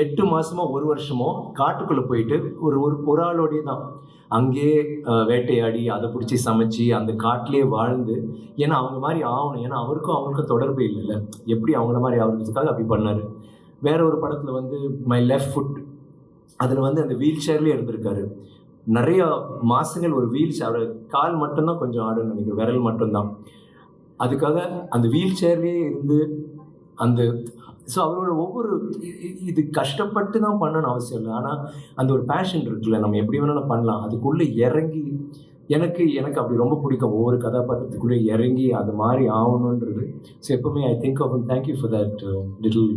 எட்டு மாசமோ ஒரு வருஷமோ காட்டுக்குள்ளே போயிட்டு ஒரு ஒரு ஒரு ஆளோடயே தான் அங்கேயே வேட்டையாடி அதை பிடிச்சி சமைச்சு அந்த காட்டிலேயே வாழ்ந்து ஏன்னா அவங்க மாதிரி ஆகணும். ஏன்னா அவருக்கும் அவங்களுக்கும் தொடர்பு இல்லைல்ல. எப்படி அவங்கள மாதிரி ஆகிறதுக்காக அப்படி பண்ணாரு. வேற ஒரு படத்தில் வந்து மை லெஃப்ட் ஃபுட் அதில் வந்து அந்த வீல் சேர்லேயே இருந்திருக்காரு. நிறைய மாசங்கள் ஒரு வீல் சேர் கால் மட்டும்தான் கொஞ்சம் ஆடுன்னு நினைக்கிறேன். விரல் மட்டும்தான். அதுக்காக அந்த வீல் சேர்லேயே இருந்து அந்த ஸோ அவரோட ஒவ்வொரு இது கஷ்டப்பட்டு தான் பண்ணணும்னு அவசியம் இல்லை. ஆனால் அந்த ஒரு பேஷன் இருக்குல்ல நம்ம எப்படி வேணாலும் பண்ணலாம். அதுக்குள்ளே இறங்கி எனக்கு எனக்கு அப்படி ரொம்ப பிடிக்கும். ஒவ்வொரு கதாபாத்திரத்துக்குள்ளே இறங்கி அது மாதிரி ஆகணுன்றது. ஸோ எப்பவுமே I think of thank you for that little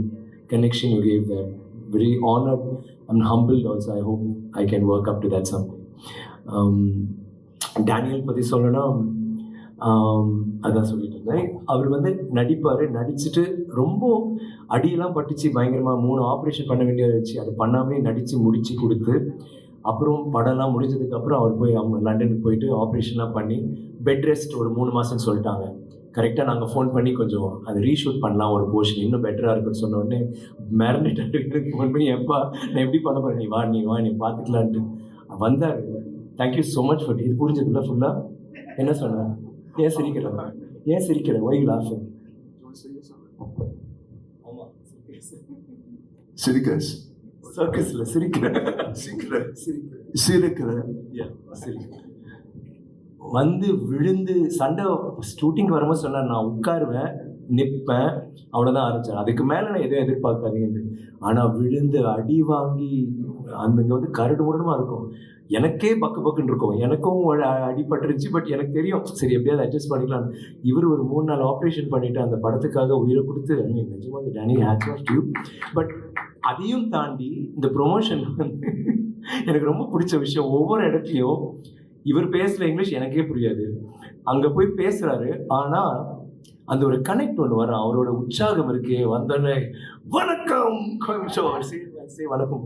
connection you gave that very honoured and humble also I hope I can work up to that some Daniel பற்றி சொல்லணும்னா அதான் சொல்லிட்டு இருந்தேன். அவர் வந்து நடிப்பார். நடிச்சுட்டு ரொம்ப அடியெல்லாம் பட்டுச்சு. பயங்கரமாக மூணு ஆப்ரேஷன் பண்ண வேண்டியதை வச்சு அதை பண்ணாமலே நடித்து முடித்து கொடுத்து அப்புறம் படம்லாம் முடிஞ்சதுக்கப்புறம் அவர் போய் அவங்க லண்டனுக்கு போயிட்டு ஆப்ரேஷன்லாம் பண்ணி பெட் ரெஸ்ட் ஒரு மூணு மாதம்னு சொல்லிட்டாங்க. கரெக்டாக நாங்கள் ஃபோன் பண்ணி கொஞ்சம் அதை ரீஷூட் பண்ணலாம். ஒரு போர்ஷன் இன்னும் பெட்டராக இருக்குன்னு சொன்ன உடனே மிரண்டுட்டு ஃபோன் பண்ணி எப்பா நான் எப்படி பண்ண போகிறேன் நீ வா நீ வா நீ பார்த்துக்கலான்ட்டு வந்தார். தேங்க்யூ ஸோ மச் ஃபார் இது புரிஞ்சதில்ல ஃபுல்லாக என்ன சொன்னேன் ஏன் சிரிக்கிற? ஏன் சிரிக்கிற? ஒய் லாஃபிங் ஆமாம் சிரிக்கஸ் சர்க்கஸில் சிரிக்கிற. சிரிக்கிற. சிரிக்கிற. சிரிக்கிற. வந்து விழுந்து சண்டை ஷூட்டிங் வரும்போது சொன்னார் நான் உட்காருவேன். நிற்பேன். அவ்வளோதான் ஆரம்பிச்சேன் அதுக்கு மேலே நான் எதுவும் எதிர்பார்க்காதீங்கன்ட்டு. ஆனால் விழுந்து அடி வாங்கி அந்த இங்கே வந்து கரடு முரடுமா இருக்கும். எனக்கே பக்கு பக்குன்னு இருக்கும். எனக்கும் ஒரு அடிபட்டுருச்சு பட் எனக்கு தெரியும். சரி எப்படியாவது அட்ஜஸ்ட் பண்ணிக்கலாம் இவர் ஒரு மூணு நாள் ஆப்ரேஷன் பண்ணிவிட்டு அந்த படத்துக்காக உயிரை கொடுத்து நிஜமாக Danny hats off you but அதையும் தாண்டி இந்த ப்ரொமோஷன் வந்து எனக்கு ரொம்ப பிடிச்ச விஷயம். ஒவ்வொரு இடத்துலையும் இவர் பேசுகிற இங்கிலீஷ் எனக்கே புரியாது. அங்கே போய் பேசுகிறாரு ஆனால் அந்த ஒரு கனெக்ட் ஒன்று வரும் அவரோட உற்சாகம் இருக்கே வந்தோடனே வணக்கம் வணக்கம்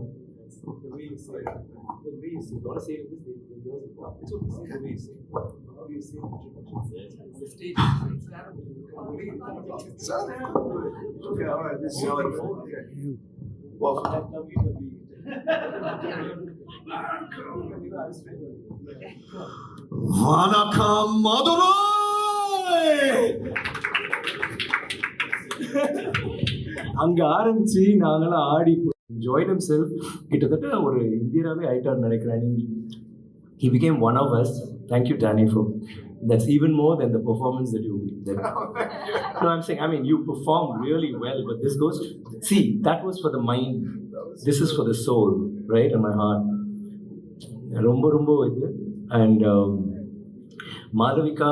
வணக்கம் மதுரை அங்க ஆரம்பிச்சு நாங்களாம் ஆடி ஜாயின் him செல்ஃப் கிட்டத்தட்ட ஒரு இந்தியராகவே ஆயிட்டார்னு நினைக்கிறேன் he became one of us thank you danny for that's even more than the performance that you did no i'm saying i mean you performed really well but this goes see that was for the mind this is for the soul right and my heart ரொம்ப ரொம்ப இது and Malavika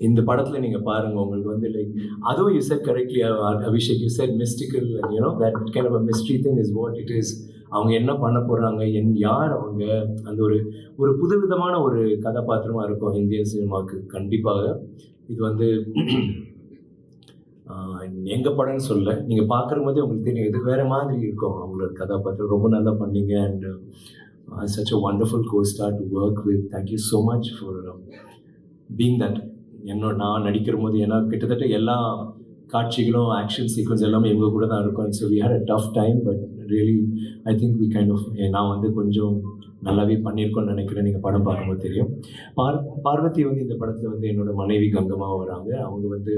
இந்த படத்துல நீங்க பாருங்க உங்களுக்கு வந்து like அதுவும் you said correctly Abhishek you said mystical you know that kind of mystery thing is what it is அவங்க என்ன பண்ண போறாங்க என் யார் அவங்க அந்த ஒரு ஒரு புதுவிதமான ஒரு கதாபாத்திரமா இருக்கும் இந்திய சினிமாவுக்கு. கண்டிப்பாக இது வந்து எங்கள் எங்க படம்னு சொல்ல நீங்க பார்க்குற போதே உங்களுக்கு தெரியும். இது வேற மாதிரி இருக்கும். அவங்களோட கதாபாத்திரம் ரொம்ப நல்லா பண்ணீங்க. And such a wonderful co star to work with thank you so much for being that என்னோட நான் நடிக்கிற போது ஏன்னா கிட்டத்தட்ட எல்லா காட்சிகளும் ஆக்ஷன் சீக்வன்ஸ் எல்லாமே இவங்க கூட தான் இருக்கும். So we had a tough time but really I think we kind of நான் வந்து கொஞ்சம் நல்லாவே பண்ணியிருக்கோன்னு நினைக்கிறேன். நீங்கள் படம் பார்க்கும்போது தெரியும். பார் பார்வதி வந்து இந்த படத்தில் வந்து என்னோட மனைவி கங்கமாக வராங்க. அவங்க வந்து